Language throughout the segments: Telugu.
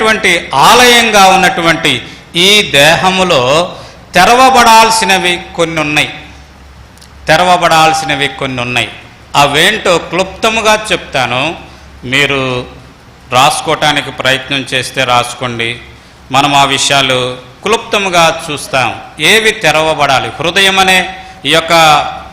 అయినటువంటి ఆలయంగా ఉన్నటువంటి ఈ దేహములో తెరవబడాల్సినవి కొన్ని ఉన్నాయి తెరవబడాల్సినవి కొన్ని ఉన్నాయి అవేంటో క్లుప్తముగా చెప్తాను. మీరు రాసుకోవటానికి ప్రయత్నం చేస్తే రాసుకోండి. మనం ఆ విషయాలు క్లుప్తముగా చూస్తాం. ఏవి తెరవబడాలి? హృదయం అనే ఈ యొక్క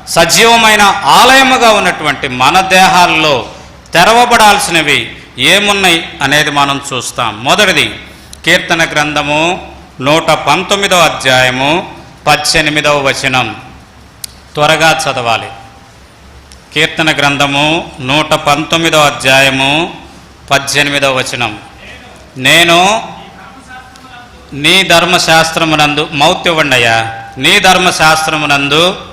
సజీవమైన ఆలయముగా ఉన్నటువంటి మన దేహాల్లో తెరవబడాల్సినవి ఏమున్నాయి అనేది మనం చూస్తాం. మొదటిది కీర్తన గ్రంథము నూట పంతొమ్మిదవ అధ్యాయము పద్దెనిమిదవ వచనం. త్వరగా చదవాలి. కీర్తన గ్రంథము నూట పంతొమ్మిదవ అధ్యాయము పద్దెనిమిదవ వచనం. నేను నీ ధర్మశాస్త్రమునందు మౌత్యవండయ్యా నీ ధర్మశాస్త్రమునందు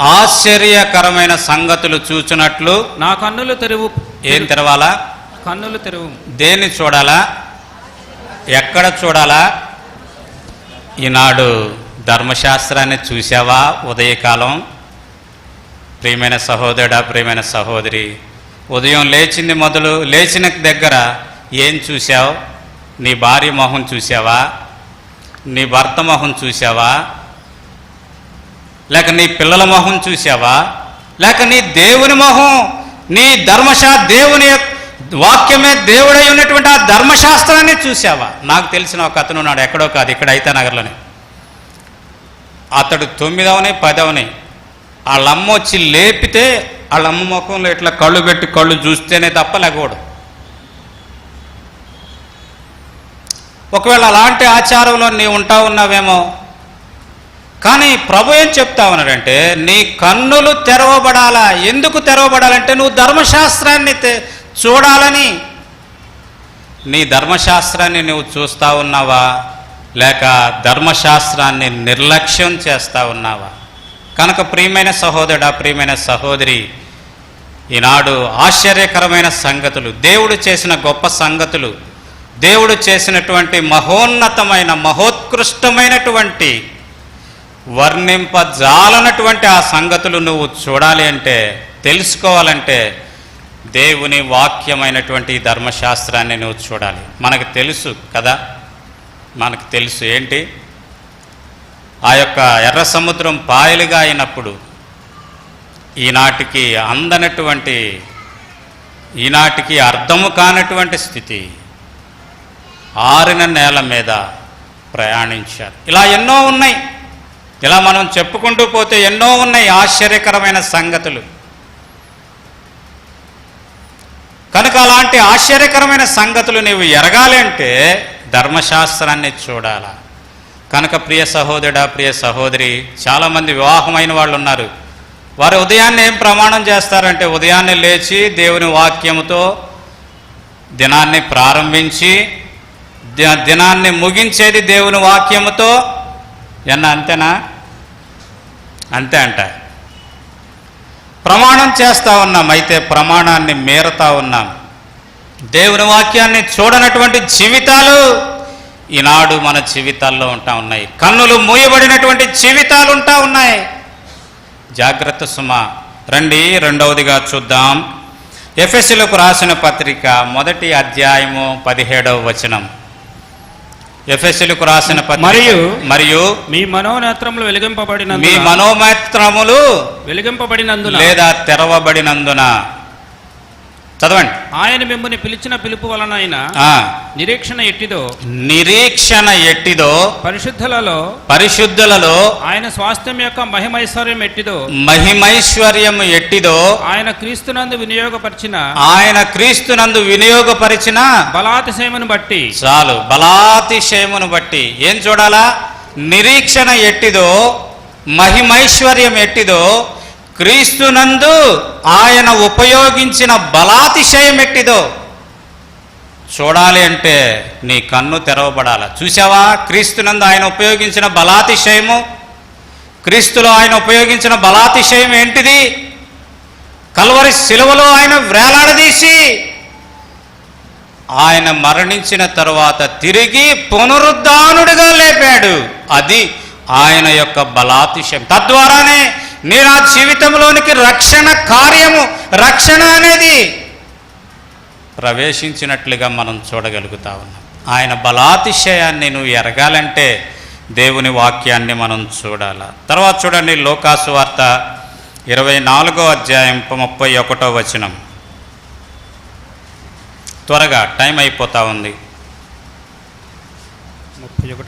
ఆశ్చర్యకరమైన సంగతులు చూచునట్లు నా కన్నులు తెరువు. ఏం తెరవాలా? కన్నులు తెరువు. దేన్ని చూడాలా? ఎక్కడ చూడాలా? ఈనాడు ధర్మశాస్త్రాన్ని చూసావా ఉదయకాలం? ప్రియమైన సహోదరుడా ప్రియమైన సహోదరి ఉదయం లేచింది మొదలు లేచిన దగ్గర ఏం చూసావు నీ భార్య మొహం చూసావా నీ భర్త మొహం చూసావా లేక నీ పిల్లల మొహం చూసావా లేక నీ దేవుని మొహం నీ ధర్మశా దేవుని వాక్యమే దేవుడై ఉన్నటువంటి ఆ ధర్మశాస్త్రాన్ని చూసావా నాకు తెలిసిన ఒక అతను ఉన్నాడు ఎక్కడో కాదు ఇక్కడ అయితే నగర్లోనే. అతడు తొమ్మిదవని పదవని వాళ్ళమ్మ వచ్చి లేపితే వాళ్ళమ్మ ముఖంలో ఇట్లా కళ్ళు పెట్టి కళ్ళు చూస్తేనే తప్ప లేకూడదు ఒకవేళ అలాంటి ఆచారంలో నీ ఉంటా ఉన్నావేమో కానీ ప్రభు ఏం చెప్తా ఉన్నాడంటే నీ కన్నులు తెరవబడాలా? ఎందుకు తెరవబడాలంటే నువ్వు ధర్మశాస్త్రాన్ని చూడాలని. నీ ధర్మశాస్త్రాన్ని నువ్వు చూస్తా ఉన్నావా? లేక ధర్మశాస్త్రాన్ని నిర్లక్ష్యం చేస్తా ఉన్నావా? కనుక ప్రియమైన సహోదరుడా ప్రియమైన సహోదరి ఈనాడు ఆశ్చర్యకరమైన సంగతులు దేవుడు చేసిన గొప్ప సంగతులు దేవుడు చేసినటువంటి మహోన్నతమైన మహోత్కృష్టమైనటువంటి వర్ణింపజాలనటువంటి ఆ సంగతులు నువ్వు చూడాలి అంటే తెలుసుకోవాలంటే దేవుని వాక్యమైనటువంటి ధర్మశాస్త్రాన్ని నువ్వు చూడాలి. మనకు తెలుసు కదా? మనకు తెలుసు ఏంటి? ఆ యొక్క ఎర్ర సముద్రం పాయలుగా అయినప్పుడు ఈనాటికి అందనటువంటి ఈనాటికి అర్థము కానటువంటి స్థితి ఆరిన నేల మీద ప్రయాణించారు. ఇలా ఎన్నో ఉన్నాయి. ఇలా మనం చెప్పుకుంటూ పోతే ఎన్నో ఉన్నాయి ఆశ్చర్యకరమైన సంగతులు. కనుక అలాంటి ఆశ్చర్యకరమైన సంగతులు నీవు ఎరగాలి అంటే ధర్మశాస్త్రాన్ని చూడాలా. కనుక ప్రియ సహోదరుడా ప్రియ సహోదరి చాలామంది వివాహమైన వాళ్ళు ఉన్నారు. వారు ఉదయాన్నే ఏం ప్రమాణం చేస్తారంటే ఉదయాన్నే లేచి దేవుని వాక్యముతో దినాన్ని ప్రారంభించి దినాన్ని ముగించేది దేవుని వాక్యముతో. ఎన్న అంతేనా? అంతే అంట. ప్రమాణం చేస్తూ ఉన్నాం అయితే ప్రమాణాన్ని మేరతా ఉన్నాం. దేవుని వాక్యాన్ని చూడనటువంటి జీవితాలు ఈనాడు మన జీవితాల్లో ఉంటా ఉన్నాయి. కన్నులు మూయబడినటువంటి జీవితాలు ఉంటా ఉన్నాయి. జాగ్రత్త సుమ రండి రెండవదిగా చూద్దాం. ఎఫ్ఎస్సీలకు రాసిన పత్రిక మొదటి అధ్యాయము పదిహేడవ వచనం. ఎఫ్ఎస్సీలకు రాసిన మరియు మరియు మీ మనోనేత్రములు వెలిగింపబడిన మీ మనోమేత్రములు వెలిగింపబడినందున లేదా తెరవబడినందున చదవండి. ఆయన మిమ్మల్ని పిలిచిన పిలుపు వలనైన ఆ, నిరీక్షణ ఎట్టిదో నిరీక్షణ ఎట్టిదో పరిశుద్ధులలో పరిశుద్ధులలో ఆయన స్వాస్థ్యం యొక్క మహిమైశ్వర్యం ఎట్టిదో మహిమైశ్వర్యం ఎట్టిదో ఆయన క్రీస్తునందు వినియోగపరిచిన ఆయన క్రీస్తునందు వినియోగపరిచిన బలాతిశయమును బట్టి చాలు బలాతిశయమును బట్టి ఏం చూడాలా? నిరీక్షణ ఎట్టిదో మహిమైశ్వర్యం ఎట్టిదో క్రీస్తునందు ఆయన ఉపయోగించిన బలాతిశయం ఎట్టిదో. చూడాలి అంటే నీ కన్ను తెరవబడాల. చూసావా క్రీస్తునందు ఆయన ఉపయోగించిన బలాతిశయము. క్రీస్తులో ఆయన ఉపయోగించిన బలాతిశయం ఏంటిది? కల్వరి శిలువలో ఆయన వేలాడదీసి ఆయన మరణించిన తరువాత తిరిగి పునరుద్ధానుడిగా లేపాడు. అది ఆయన యొక్క బలాతిశయం. తద్వారానే నీ నా జీవితంలోనికి రక్షణ కార్యము రక్షణ అనేది ప్రవేశించినట్లుగా మనం చూడగలుగుతా ఉన్నాం. ఆయన బలాతిశయాన్ని నువ్వు ఎరగాలంటే దేవుని వాక్యాన్ని మనం చూడాల. తర్వాత చూడండి లోకాసు వార్త ఇరవై నాలుగో అధ్యాయం ముప్పై ఒకటో వచనం. త్వరగా టైం అయిపోతా ఉంది.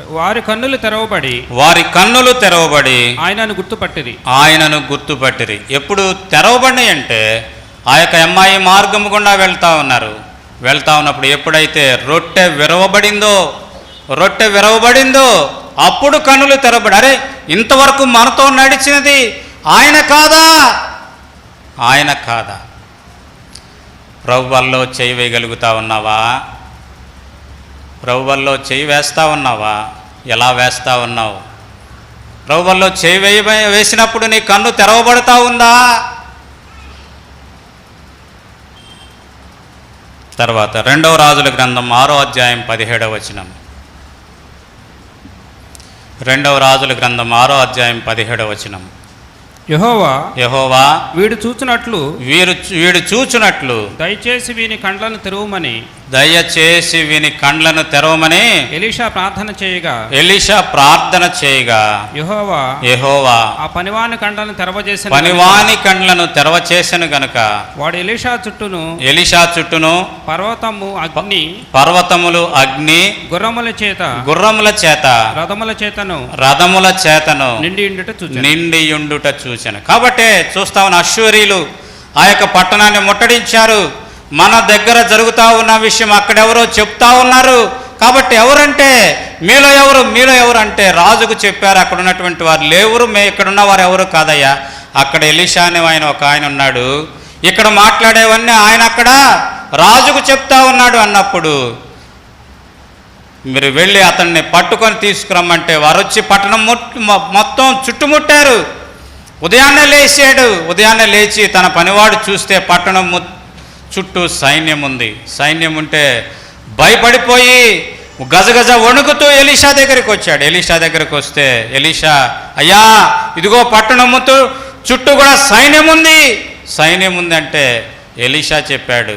వారి కన్నులు తెరవబడి వారి కన్నులు తెరవబడి ఆయనను గుర్తుపట్టిరి. ఆయనను గుర్తుపట్టిరి. ఎప్పుడు తెరవబడినాయి అంటే ఆ యొక్క అమ్మాయి మార్గము గుండా వెళ్తా ఉన్నారు. వెళ్తా ఉన్నప్పుడు ఎప్పుడైతే రొట్టె విరవబడిందో రొట్టె విరవబడిందో అప్పుడు కన్నులు తెరవబడి అరే ఇంతవరకు మనతో నడిచినది ఆయన కాదా? ఆయన కాదా? ప్రభువల్లో చేయి వేయగలుగుతా ఉన్నావా? ప్రభువల్లో చేయి వేస్తా ఉన్నావా? ఎలా వేస్తా ఉన్నావు? ప్రభువల్లో చేయి వేయ వేసినప్పుడు నీ కన్ను తెరవబడతా ఉందా? తర్వాత రెండవ రాజుల గ్రంథం ఆరో అధ్యాయం పదిహేడవ వచనం. రెండవ రాజుల గ్రంథం ఆరో అధ్యాయం పదిహేడవ వచనం. యహోవా యహోవా వీడు చూచినట్లు వీరు వీడు చూచునట్లు దయచేసి వీని కండ్లను తెరవమని దయచేసి విని కండ్లను తెరవమని ఎలీషా ప్రార్థన చేయగా ఎలీషా ప్రార్థన చేయగా యహోవా యెహోవా ఆ పనివాని కండ్లను తెరవజేసిన పనివాని కండ్లను తెరవ చేసెను గనుక వాడు ఎలీషా చుట్టూను ఎలీషా చుట్టూను పర్వతము అగ్ని పర్వతములు అగ్ని గుర్రముల చేత గుర్రముల చేత రథముల చేతను రథముల చేతను నిండి ఉండుట చూచాను. నిండియుండుట చూచాను. కాబట్టే చూస్తా ఉన్న అశ్వరీలు ఆ యొక్క పట్టణాన్ని ముట్టడించారు. మన దగ్గర జరుగుతూ ఉన్న విషయం అక్కడెవరో చెప్తా ఉన్నారు. కాబట్టి ఎవరంటే మీలో ఎవరు మీలో ఎవరు అంటే రాజుకు చెప్పారు అక్కడ ఉన్నటువంటి వారు లేవురు మే ఇక్కడున్న వారు ఎవరు కాదయ్యా. అక్కడ ఎలిషా అనే ఆయన ఒక ఆయన ఉన్నాడు. ఇక్కడ మాట్లాడేవన్నీ ఆయన అక్కడ రాజుకు చెప్తా ఉన్నాడు అన్నప్పుడు. మీరు వెళ్ళి అతన్ని పట్టుకొని తీసుకురమ్మంటే వారు వచ్చి పట్టణం మొత్తం చుట్టుముట్టారు. ఉదయాన్నే లేచాడు. ఉదయాన్నే లేచి తన పనివాడు చూస్తే పట్టణం చుట్టూ సైన్యం ఉంది. సైన్యం ఉంటే భయపడిపోయి గజగజ వణుకుతూ ఎలీషా దగ్గరికి వచ్చాడు. ఎలీషా దగ్గరికి వస్తే ఎలీషా అయ్యా ఇదిగో పట్టణం చుట్టూ కూడా సైన్యం ఉంది. సైన్యం ఉందంటే ఎలీషా చెప్పాడు.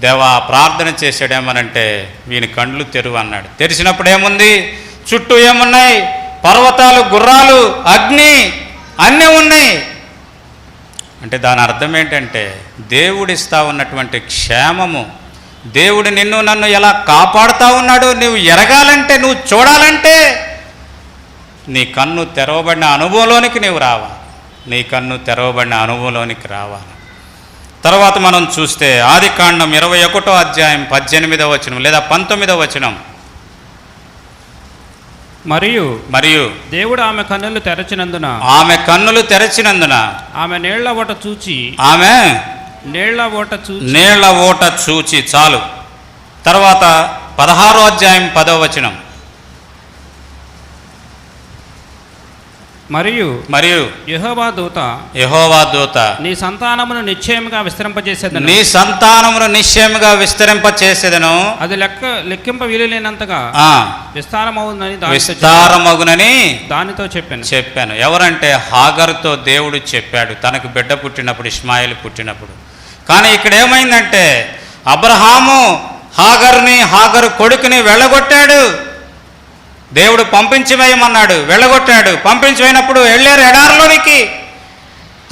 దేవా ప్రార్థన చేశాడేమనంటే వీని కండ్లు తెరువు అన్నాడు. తెరిచినప్పుడు ఏముంది? చుట్టూ ఏమున్నాయి? పర్వతాలు గుర్రాలు అగ్ని అన్నీ ఉన్నాయి. అంటే దాని అర్థం ఏంటంటే దేవుడిస్తా ఉన్నటువంటి క్షేమము దేవుడు నిన్ను నన్ను ఎలా కాపాడుతూ ఉన్నాడు నువ్వు ఎరగాలంటే నువ్వు చూడాలంటే నీ కన్ను తెరవబడిన అనుభవంలోనికి నీవు రావాలి. నీ కన్ను తెరవబడిన అనుభవంలోనికి రావాలి. తర్వాత మనం చూస్తే ఆది కాండం ఇరవై ఒకటో అధ్యాయం పద్దెనిమిదవ వచనం లేదా పంతొమ్మిదవ వచనం. మరియు మరియు దేవుడు ఆమె కన్నులు తెరచినందున ఆమె కన్నులు తెరచినందున ఆమె నీళ్ళ ఓట చూచి ఆమె నీళ్ళ ఓట చూచి నీళ్ళ ఓట చూచి చాలు. తర్వాత పదహారో అధ్యాయం పదవ వచనం. మరియు మరియు యెహోవా దూత యెహోవా దూత నీ సంతానమును నిశ్చయముగా విస్తరింపజేసేదను. నీ సంతానమును నిశ్చయముగా విస్తరింప చేసేదను అది లెక్క లెక్కింప వీలులేనంతగా చెప్పాను. విస్తారమగునని దానితో చెప్పాను. చెప్పాను. ఎవరంటే హాగరుతో దేవుడు చెప్పాడు. తనకు బిడ్డ పుట్టినప్పుడు ఇస్మాయిల్ పుట్టినప్పుడు. కానీ ఇక్కడ ఏమైందంటే అబ్రహాము హాగరుని హాగరు కొడుకుని వెళ్ళగొట్టాడు. దేవుడు పంపించి వేయమన్నాడు వెళ్ళగొట్టాడు. పంపించిపోయినప్పుడు వెళ్ళారు ఎడారిలోనికి.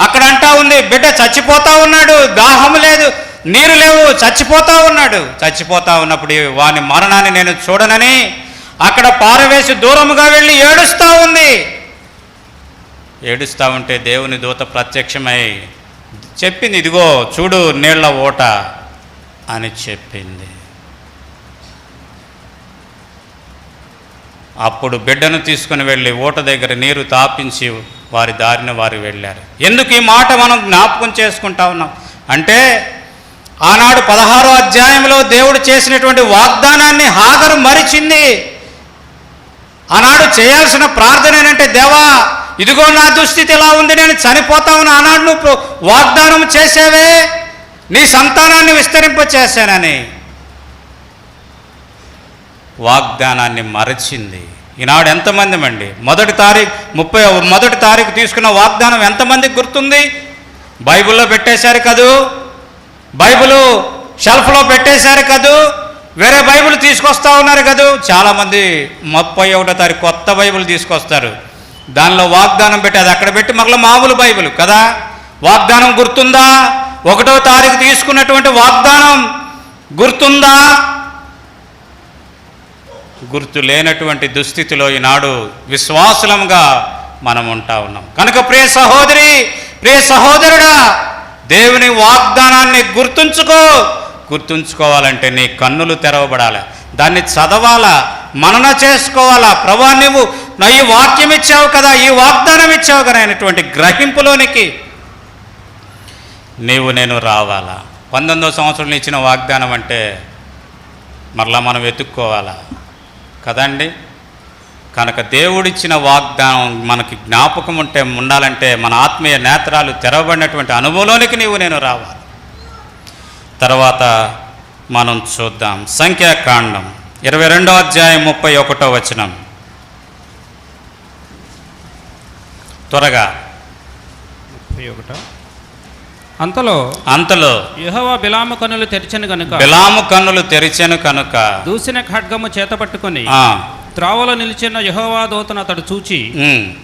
అక్కడ అంటా ఉంది బిడ్డ చచ్చిపోతా ఉన్నాడు దాహం లేదు నీరు లేవు చచ్చిపోతా ఉన్నాడు. చచ్చిపోతా ఉన్నప్పుడు వాని మరణాన్ని నేను చూడనని అక్కడ పారవేసి దూరముగా వెళ్ళి ఏడుస్తూ ఉంది. ఏడుస్తూ ఉంటే దేవుని దూత ప్రత్యక్షమై చెప్పింది ఇదిగో చూడు నీళ్ళ ఓట అని చెప్పింది. అప్పుడు బిడ్డను తీసుకుని వెళ్ళి ఓట దగ్గర నీరు తాపించి వారి దారిన వారు వెళ్ళారు. ఎందుకు ఈ మాట మనం జ్ఞాపకం చేసుకుంటా ఉన్నాం? అంటే ఆనాడు పదహారో అధ్యాయంలో దేవుడు చేసినటువంటి వాగ్దానాన్ని హాగరు మరిచింది. ఆనాడు చేయాల్సిన ప్రార్థన ఏంటంటే దేవా ఇదిగో నా దుస్థితి ఎలా ఉంది నేను చనిపోతామని ఆనాడు నువ్వు వాగ్దానం చేసావే నీ సంతానాన్ని విస్తరింప చేశానని వాగ్దానాన్ని మరచింది. ఈనాడు ఎంతమంది అండి మొదటి తారీఖు ముప్పై మొదటి తారీఖు తీసుకున్న వాగ్దానం ఎంతమందికి గుర్తుంది? బైబిల్లో పెట్టేశారు కదూ? బైబిలు షెల్ఫ్లో పెట్టేశారు కదూ? వేరే బైబిల్ తీసుకొస్తా ఉన్నారు కదూ? చాలామంది ముప్పై ఒకటో తారీఖు కొత్త బైబిల్ తీసుకొస్తారు. దానిలో వాగ్దానం పెట్టి అది అక్కడ పెట్టి మరలా మామూలు బైబిల్ కదా? వాగ్దానం గుర్తుందా? ఒకటో తారీఖు తీసుకున్నటువంటి వాగ్దానం గుర్తుందా? గుర్తు లేనటువంటి దుస్థితిలో ఈనాడు విశ్వాసులంగా మనం ఉంటా ఉన్నాం. కనుక ప్రియ సహోదరి ప్రియ సహోదరుడా దేవుని వాగ్దానాన్ని గుర్తుంచుకో. గుర్తుంచుకోవాలంటే నీ కన్నులు తెరవబడాలి. దాన్ని చదవాలా? మనన చేసుకోవాలా? ప్రభా నువ్వు నా ఈ వాక్యం ఇచ్చావు కదా ఈ వాగ్దానం ఇచ్చావు కదా అనేటువంటి గ్రహింపులోనికి నీవు నేను రావాలా? పంతొమ్మిదవ సంవత్సరంలో ఇచ్చిన వాగ్దానం అంటే మరలా మనం వెతుక్కోవాలా? కదండి? కనుక దేవుడిచ్చిన వాగ్దానం మనకి జ్ఞాపకం ఉంటే ఉండాలంటే మన ఆత్మీయ నేత్రాలు తెరవబడినటువంటి అనుభవంలోనికి నీవు నేను రావాలి. తర్వాత మనం చూద్దాం. సంఖ్యాకాండం ఇరవై రెండో అధ్యాయం ముప్పై ఒకటో వచనం. త్వరగా. ముప్పై ఒకటో. అంతలో అంతలో యెహోవా బిలాము కన్నులు తెరిచను గనుక బిలాము కన్నులు తెరిచెను కనుక దూసిన ఖడ్గము చేత పట్టుకొని త్రోవలో నిలిచిన యెహోవా దూతను అతడు చూచి.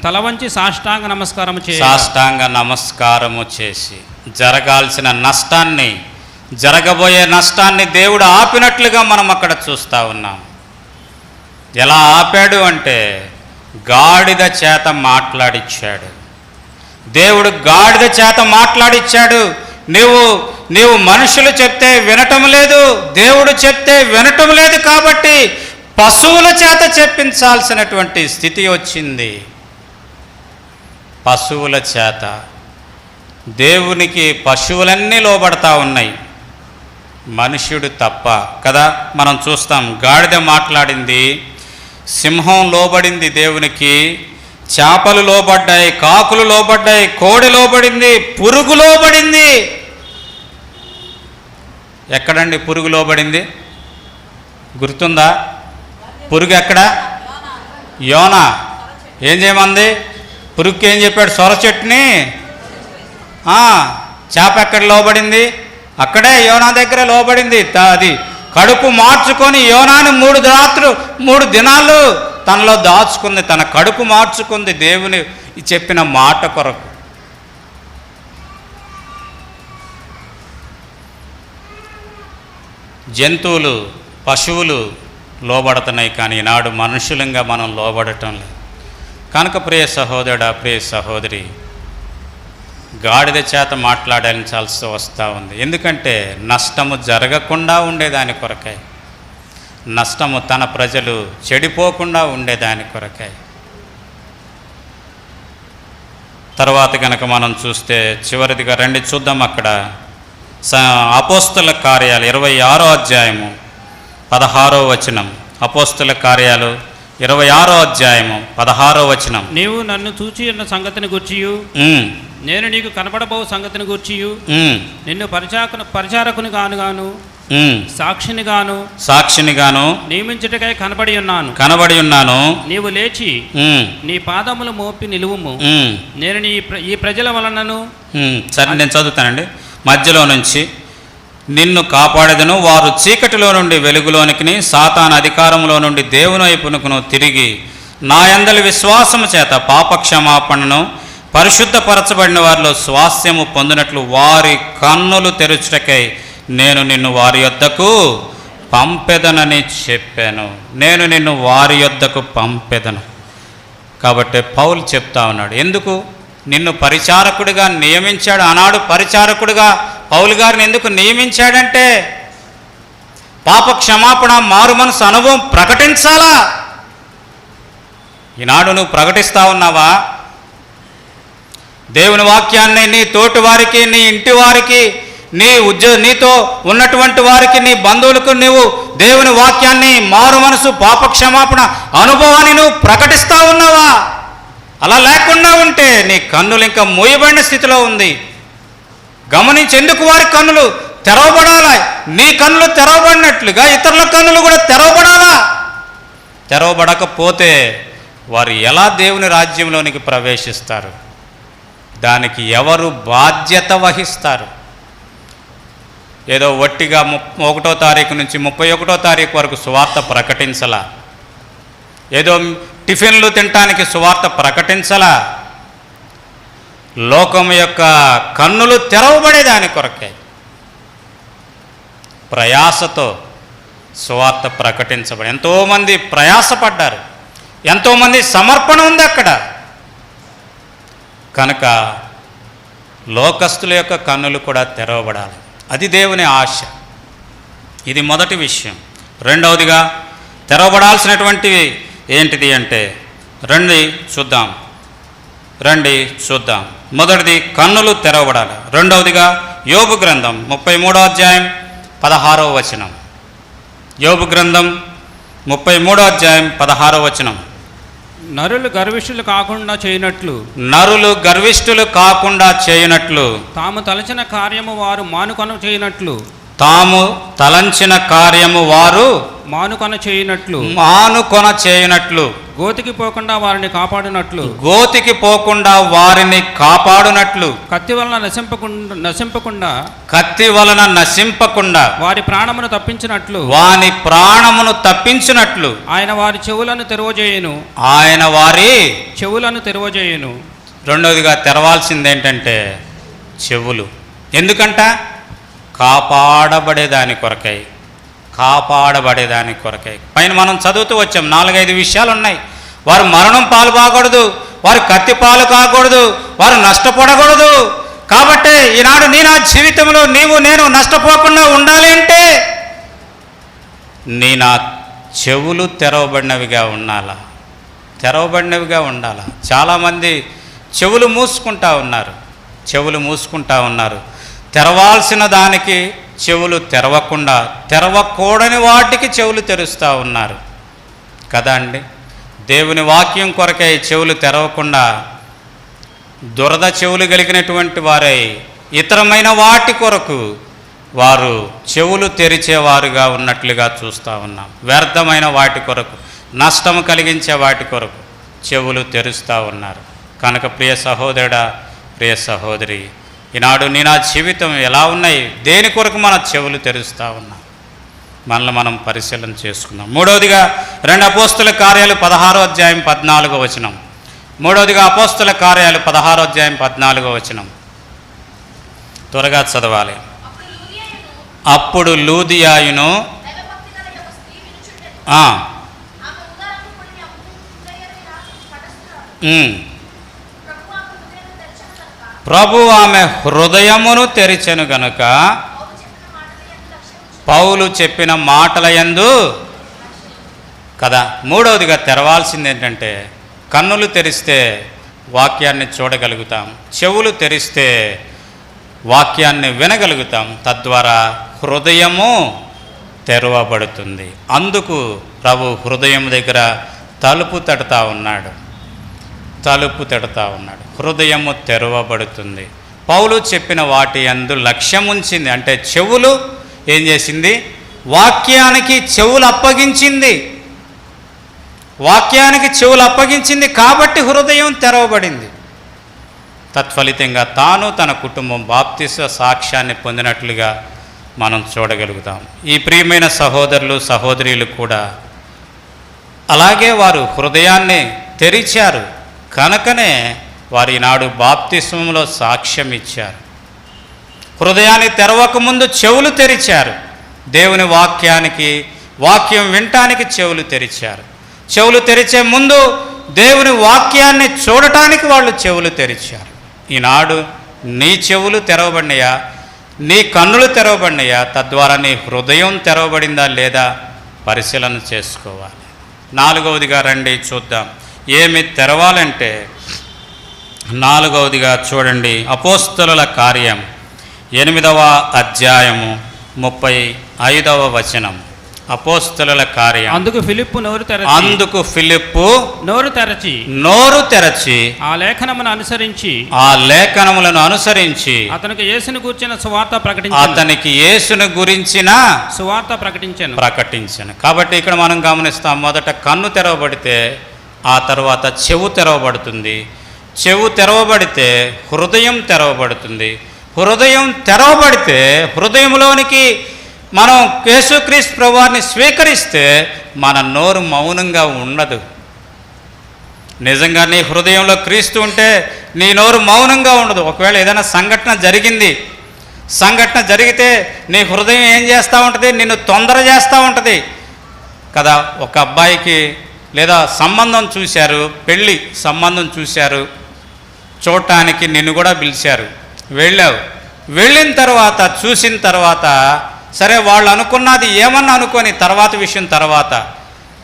తల వంచి సాష్టాంగ నమస్కారం చేయ సాష్టాంగ నమస్కారము చేసి జరగాల్సిన నష్టాన్ని జరగబోయే నష్టాన్ని దేవుడు ఆపినట్లుగా మనం అక్కడ చూస్తూ ఉన్నాం ఎలా ఆపాడు అంటే గాడిద చేత మాట్లాడిచ్చాడు దేవుడు గాడిద చేత మాట్లాడిచ్చాడు. నీవు నీవు మనుషులు చెప్తే వినటం లేదు దేవుడు చెప్తే వినటం లేదు కాబట్టి పశువుల చేత చెప్పించాల్సినటువంటి స్థితి వచ్చింది. పశువుల చేత. దేవునికి పశువులన్నీ లోబడతా ఉన్నాయి. మనుష్యుడు తప్ప. కదా మనం చూస్తాం గాడిద మాట్లాడింది సింహం లోబడింది దేవునికి చేపలు లోబడ్డాయి కాకులు లోబడ్డాయి కోడి లోబడింది పురుగు లోబడింది. ఎక్కడండి పురుగు లోబడింది? గుర్తుందా? పురుగు ఎక్కడ? యోన. ఏం చేయమంది? పురుగుకి ఏం చెప్పాడు? సొర చెట్టుని? చేప ఎక్కడ లోబడింది? అక్కడే యోనా దగ్గర లోబడింది. అది కడుపు మార్చుకొని యోనాని మూడు రాత్రులు మూడు దినాలు తనలో దాచుకుంది తన కడుపు మార్చుకుంది దేవుని చెప్పిన మాట కొరకు. జంతువులు పశువులు లోబడుతున్నాయి కానీ ఈనాడు మనుషులంగా మనం లోబడటం లేదు. కనుక ప్రియ సహోదరుడా ప్రియ సహోదరి గాడిద చేత మాట్లాడించాల్సి వస్తూ ఉంది. ఎందుకంటే నష్టము జరగకుండా ఉండేదాని కొరకై నష్టము తన ప్రజలు చెడిపోకుండా ఉండేదాని కొరకై. తర్వాత కనుక మనం చూస్తే చివరిదిగా రండి చూద్దాం అక్కడ. స అపోస్తుల కార్యాలు ఇరవై ఆరో అధ్యాయము పదహారో వచనం. అపోస్తుల కార్యాలు ఇరవై ఆరో అధ్యాయము పదహారో వచనం. నీవు నన్ను చూచి ఉన్న సంగతిని గూర్చియు. ఉమ్, నేను నీకు కనపడబో సంగతిని గూర్చియు. ఉమ్, నిన్ను పరిచాక పరిచారకుని గాను గాను ఉమ్. సాక్షిని గాను సాక్షినిగాను నియమించుటకై కనబడి ఉన్నాను. కనబడి ఉన్నాను. నీవు లేచి నీ పాదములు మోపి నిలువుము. నేను నీ ఈ ప్రజల వలనను. సరే నేను చదువుతానండి. మధ్యలో నుంచి నిన్ను కాపాడేదను. వారు చీకటిలో నుండి వెలుగులోనికి సాతాన్ అధికారంలో నుండి దేవుని వైపునకును తిరిగి నా యందలి విశ్వాసము చేత పాపక్షమాపణను పరిశుద్ధపరచబడిన వారిలో స్వాస్థ్యము పొందినట్లు వారి కన్నులు తెరుచుటకై నేను నిన్ను వారి యొద్దకు పంపెదనని చెప్పాను. నేను నిన్ను వారి యొద్దకు పంపెదను. కాబట్టి పౌలు చెప్తా ఉన్నాడు. ఎందుకు? నిన్ను పరిచారకుడిగా నియమించాడు. ఆనాడు పరిచారకుడిగా పౌలు గారిని ఎందుకు నియమించాడంటే? పాప క్షమాపణ మారు మనసు అనుభవం ప్రకటించాలా? ఈనాడు నువ్వు ప్రకటిస్తా ఉన్నావా? దేవుని వాక్యాన్ని నీ తోటి వారికి నీ ఇంటి వారికి నీ ఉద్యో నీతో ఉన్నటువంటి వారికి నీ బంధువులకు నీవు దేవుని వాక్యాన్ని మారు మనసు పాప క్షమాపణ అనుభవాన్ని నువ్వు ప్రకటిస్తా ఉన్నావా? అలా లేకుండా ఉంటే నీ కన్నులు ఇంకా మూయబడిన స్థితిలో ఉంది. గమనించేందుకు వారి కన్నులు తెరవబడాలా? నీ కన్నులు తెరవబడినట్లుగా ఇతరుల కన్నులు కూడా తెరవబడాలా? తెరవబడకపోతే వారు ఎలా దేవుని రాజ్యంలోనికి ప్రవేశిస్తారు? దానికి ఎవరు బాధ్యత వహిస్తారు? ఏదో వట్టిగా ఒకటో తారీఖు నుంచి ముప్పై ఒకటో తారీఖు వరకు సువార్త ప్రకటించలా. ఏదో టిఫిన్లు తినటానికి సువార్త ప్రకటించలా. లోకం యొక్క కన్నులు తెరవబడే దాని కొరకే. ప్రయాసతో సువార్త ప్రకటించబడి ఎంతోమంది ప్రయాసపడ్డారు. ఎంతోమంది సమర్పణ ఉంది అక్కడ. కనుక లోకస్తుల యొక్క కన్నులు కూడా తెరవబడాలి. అది దేవుని ఆశ. ఇది మొదటి విషయం. రెండవదిగా తెరవబడాల్సినటువంటివి ఏంటిది అంటే రండి చూద్దాం. రండి చూద్దాం. మొదటిది కన్నులు తెరవబడాలి. రెండవదిగా యోబు గ్రంథం ముప్పై మూడో అధ్యాయం పదహారవ వచనం. యోబు గ్రంథం ముప్పై మూడో అధ్యాయం పదహారో వచనం. నరులు గర్విష్ఠులు కాకుండా చేయనట్లు. నరులు గర్విష్ఠులు కాకుండా చేయనట్లు. తాము తలచిన కార్యము వారు మానుకొన చేయనట్లు. తాము తలంచిన కార్యము వారు మానుకొన చేయనట్లు. మానుకొన చేయనట్లు. గోతికి పోకుండా వారిని కాపాడినట్లు. గోతికి పోకుండా వారిని కాపాడునట్లు. కత్తి వలన నశింపకుండా నశింపకుండా కత్తి వలన నశింపకుండా వారి ప్రాణమును తప్పించినట్లు. వాని ప్రాణమును తప్పించినట్లు. ఆయన వారి చెవులను తెరవజేయును. ఆయన వారి చెవులను తెరవజేయును. రెండవదిగా తెరవాల్సింది ఏంటంటే చెవులు. ఎందుకంట? కాపాడబడేదాని కొరకై. కాపాడబడేదాని కొరకై. పైన మనం చదువుతూ వచ్చాం. నాలుగైదు విషయాలు ఉన్నాయి వారు మరణం పాలు కాకూడదు వారు కత్తి పాలు కాకూడదు వారు నష్టపడకూడదు. కాబట్టి ఈనాడు నీ నా జీవితంలో నీవు నేను నష్టపోకుండా ఉండాలి అంటే నీ నా చెవులు తెరవబడినవిగా ఉండాలా? తెరవబడినవిగా ఉండాలా? చాలామంది చెవులు మూసుకుంటా ఉన్నారు. చెవులు మూసుకుంటా ఉన్నారు. తెరవాల్సిన దానికి చెవులు తెరవకుండా తెరవకూడని వాటికి చెవులు తెరుస్తూ ఉన్నారు. కదా అండి? దేవుని వాక్యం కొరకై చెవులు తెరవకుండా దురద చెవులు కలిగినటువంటి వారై ఇతరమైన వాటి కొరకు వారు చెవులు తెరిచేవారుగా ఉన్నట్లుగా చూస్తూ ఉన్నాం. వ్యర్థమైన వాటి కొరకు నష్టం కలిగించే వాటి కొరకు చెవులు తెరుస్తూ ఉన్నారు. కనుక ప్రియ సహోదరుడా ప్రియ సహోదరి ఈనాడు నీ నా జీవితం ఎలా ఉన్నాయి? దేని కొరకు మన చెవులు తెరుస్తూ ఉన్నాం? మనల్ని మనం పరిశీలన చేసుకుందాం. మూడవదిగా రెండు అపోస్తుల కార్యాలు పదహారో అధ్యాయం పద్నాలుగో వచనం. మూడవదిగా అపోస్తుల కార్యాలు పదహారో అధ్యాయం పద్నాలుగో వచనం. త్వరగా చదవాలి. అప్పుడు లూదియాయును. ఆ, ఆమె ఉదారము పొందిన హృదయమైన పటస్థురాలు. ఉమ్, ప్రభువు ఆమె హృదయమును తెరచెను గనుక, ప్రభు ఆమె హృదయమును తెరిచెను గనుక పౌలు చెప్పిన మాటల యందు కదా మూడవదిగా తెరవాల్సింది ఏంటంటే కన్నులు తెరిస్తే వాక్యాన్ని చూడగలుగుతాం చెవులు తెరిస్తే వాక్యాన్ని వినగలుగుతాం తద్వారా హృదయము తెరవబడుతుంది. అందుకు ప్రభు హృదయం దగ్గర తలుపు తడతా ఉన్నాడు. తలుపు తిడతా ఉన్నాడు. హృదయము తెరవబడుతుంది. పౌలు చెప్పిన వాటి అందు లక్ష్యం ఉంచింది. అంటే చెవులు ఏం చేసింది? వాక్యానికి చెవులు అప్పగించింది. వాక్యానికి చెవులు అప్పగించింది కాబట్టి హృదయం తెరవబడింది. తత్ఫలితంగా తాను తన కుటుంబం బాప్తిస్వ సాక్ష్యాన్ని పొందినట్లుగా మనం చూడగలుగుతాం. ఈ ప్రియమైన సహోదరులు సహోదరులు కూడా అలాగే వారు హృదయాన్ని తెరిచారు. కనుకనే వారు ఈనాడు బాప్తిస్వంలో సాక్ష్యం ఇచ్చారు హృదయాన్ని తెరవకముందు చెవులు తెరిచారు. దేవుని వాక్యానికి వాక్యం వినటానికి చెవులు తెరిచారు. చెవులు తెరిచే ముందు దేవుని వాక్యాన్ని చూడటానికి వాళ్ళు చెవులు తెరిచారు. ఈనాడు నీ చెవులు తెరవబడినయా? నీ కన్నులు తెరవబడినయా? తద్వారా నీ హృదయం తెరవబడిందా లేదా? పరిశీలన చేసుకోవాలి. నాలుగవదిగా రండి చూద్దాం. ఏమి తెరవాలంటే నాలుగవదిగా చూడండి అపోస్తలుల కార్యం ఎనిమిదవ అధ్యాయము ముప్పై ఐదవ వచనం. అపోస్తలుల కార్యం. అందుకు ఫిలిప్పు నోరు తెరచి. అందుకు ఫిలిప్పు నోరు తెరచి. నోరు తెరచి. ఆ లేఖనమును అనుసరించి. ఆ లేఖనములను అనుసరించి. అతనికి యేసుని కూర్చిన సువార్త ప్రకటించాను. అతనికి యేసును గురించిన సువార్త ప్రకటించాను. ప్రకటించను. కాబట్టి ఇక్కడ మనం గమనిస్తాం మొదట కన్ను తెరవబడితే ఆ తర్వాత చెవు తెరవబడుతుంది. చెవు తెరవబడితే హృదయం తెరవబడుతుంది. హృదయం తెరవబడితే హృదయంలోనికి మనం యేసుక్రీస్తు ప్రభువారిని స్వీకరిస్తే మన నోరు మౌనంగా ఉండదు. నిజంగా నీ హృదయంలో క్రీస్తు ఉంటే నీ నోరు మౌనంగా ఉండదు. ఒకవేళ ఏదైనా సంఘటన జరిగింది సంఘటన జరిగితే నీ హృదయం ఏం చేస్తూ ఉంటుంది? నిన్ను తొందర చేస్తూ ఉంటుంది. కదా ఒక అబ్బాయికి లేదా సంబంధం చూశారు పెళ్ళి సంబంధం చూశారు చూడటానికి నిన్ను కూడా పిలిచారు. వెళ్ళావు. వెళ్ళిన తర్వాత చూసిన తర్వాత సరే వాళ్ళు అనుకున్నది ఏమన్నా అనుకొని తర్వాత విషయం తర్వాత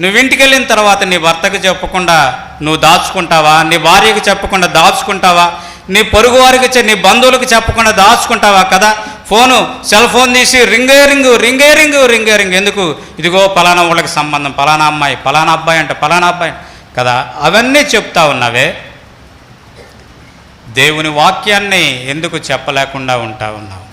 నువ్వు ఇంటికి వెళ్ళిన తర్వాత నీ భర్తకు చెప్పకుండా నువ్వు దాచుకుంటావా? నీ భార్యకు చెప్పకుండా దాచుకుంటావా? నీ పొరుగు వారికి నీ బంధువులకు చెప్పకుండా దాచుకుంటావా కదా? ఫోను సెల్ ఫోన్ తీసి రింగే రింగు రింగే రింగు రింగే రింగు. ఎందుకు? ఇదిగో పలానా వాళ్ళకి సంబంధం పలానా అమ్మాయి పలానా అబ్బాయి అంటే పలానా అబ్బాయి. కదా? అవన్నీ చెప్తా ఉన్నావే. దేవుని వాక్యాన్ని ఎందుకు చెప్పలేకుండా ఉంటా ఉన్నావు?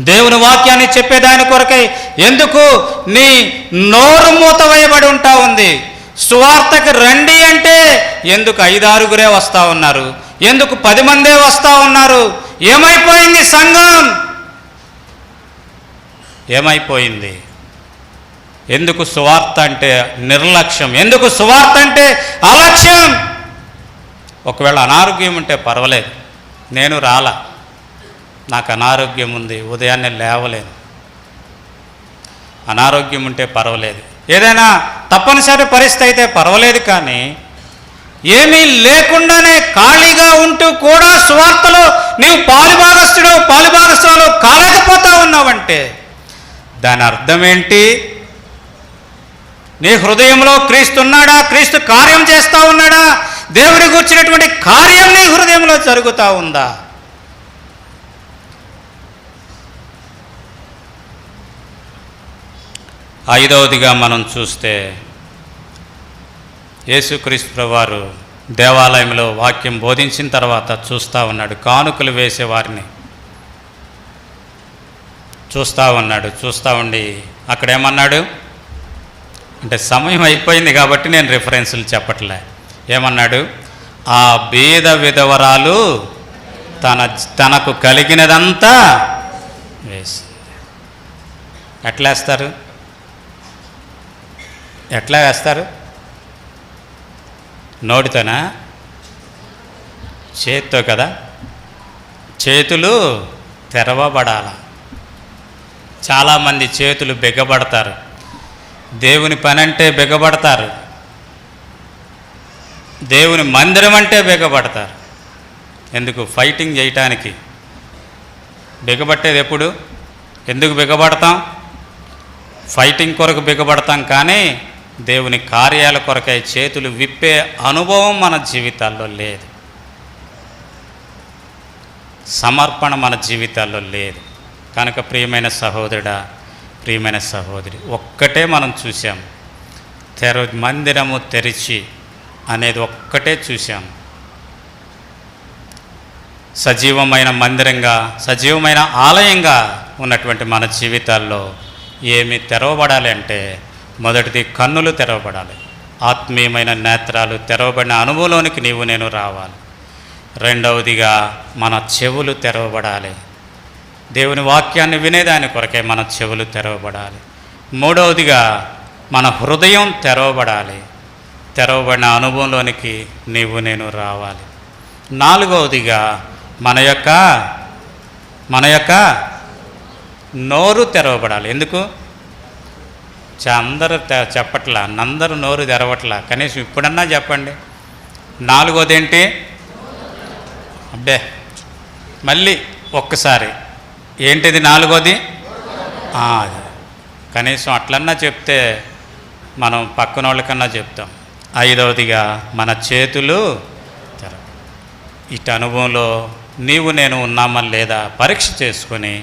దేవుని వాక్యాన్ని చెప్పేదాని కొరకై ఎందుకు? నీ నోరు మూతవేయబడి ఉంటా ఉంది. సువార్తకు రండి అంటే ఎందుకు ఐదారుగురే వస్తా ఉన్నారు? ఎందుకు పది మందే వస్తా ఉన్నారు? ఏమైపోయింది సంఘం? ఏమైపోయింది? ఎందుకు సువార్త అంటే నిర్లక్ష్యం? ఎందుకు సువార్త అంటే అలక్ష్యం? ఒకవేళ అనారోగ్యం ఉంటే పర్వాలేదు. నేను రాలా. నాకు అనారోగ్యం ఉంది. ఉదయాన్నే లేవలేదు అనారోగ్యం ఉంటే పర్వాలేదు. ఏదైనా తప్పనిసరి పరిస్థితి అయితే పర్వాలేదు కానీ ఏమీ లేకుండానే ఖాళీగా ఉంటూ కూడా సువార్తలో నీవు పాలుభాగస్థుడు పాలుభాగస్తులు కాలేకపోతా ఉన్నావంటే దాని అర్థం ఏంటి నీ హృదయంలో క్రీస్తు ఉన్నాడా క్రీస్తు కార్యం చేస్తూ ఉన్నాడా? దేవుడి కూర్చున్నటువంటి కార్యం నీ హృదయంలో జరుగుతూ ఉందా? ఐదవదిగా మనం చూస్తే యేసుక్రీస్తు వారు దేవాలయంలో వాక్యం బోధించిన తర్వాత చూస్తూ ఉన్నాడు. కానుకలు వేసేవారిని చూస్తూ ఉన్నాడు. చూస్తూ ఉండి అక్కడేమన్నాడు? అంటే సమయం అయిపోయింది కాబట్టి నేను రిఫరెన్సులు చెప్పట్లే. ఏమన్నాడు? ఆ బీద విధవరాలు తన తనకు కలిగినదంతా వేసింది ఎట్లా వేస్తారు? ఎట్లా వేస్తారు? నోటితోనా? చేతితో కదా? చేతులు తెరవబడాలా? చాలామంది చేతులు బిగబడతారు. దేవుని పని అంటే బిగబడతారు. దేవుని మందిరం అంటే బిగబడతారు. ఎందుకు? ఫైటింగ్ చేయటానికి. బిగబట్టేది ఎప్పుడు? ఎందుకు బిగబడతాం? ఫైటింగ్ కొరకు బిగబడతాం కానీ దేవుని కార్యాల కొరకై చేతులు విప్పే అనుభవం మన జీవితాల్లో లేదు. సమర్పణ మన జీవితాల్లో లేదు. కనుక ప్రియమైన సహోదరుడా ప్రియమైన సహోదరి ఒక్కటే మనం చూసాం తెర మందిరము తెరిచి అనేది ఒక్కటే చూసాం సజీవమైన మందిరంగా సజీవమైన ఆలయంగా ఉన్నటువంటి మన జీవితాల్లో ఏమి తెరవబడాలి అంటే మొదటిది కన్నులు తెరవబడాలి. ఆత్మీయమైన నేత్రాలు తెరవబడిన అనుభవంలోనికి నీవు నేను రావాలి. రెండవదిగా మన చెవులు తెరవబడాలి. దేవుని వాక్యాన్ని వినేదాని కొరకే మన చెవులు తెరవబడాలి. మూడవదిగా మన హృదయం తెరవబడాలి. తెరవబడిన అనుభవంలోనికి నీవు నేను రావాలి. నాలుగవదిగా మన యొక్క మన యొక్క నోరు తెరవబడాలి. ఎందుకు? చ- అందరూ చెప్పట్లా అందరూ నోరు తెరవట్లా. కనీసం ఇప్పుడన్నా చెప్పండి. నాలుగోదేంటి అబ్బే మళ్ళీ ఒక్కసారి. ఏంటిది నాలుగోది? అది. కనీసం అట్లన్నా చెప్తే మనం పక్కన వాళ్ళకన్నా చెప్తాం. ఐదవదిగా మన చేతులు తెర ఇటు అనుభవంలో నీవు నేను ఉన్నామా లేదా పరీక్ష చేసుకొని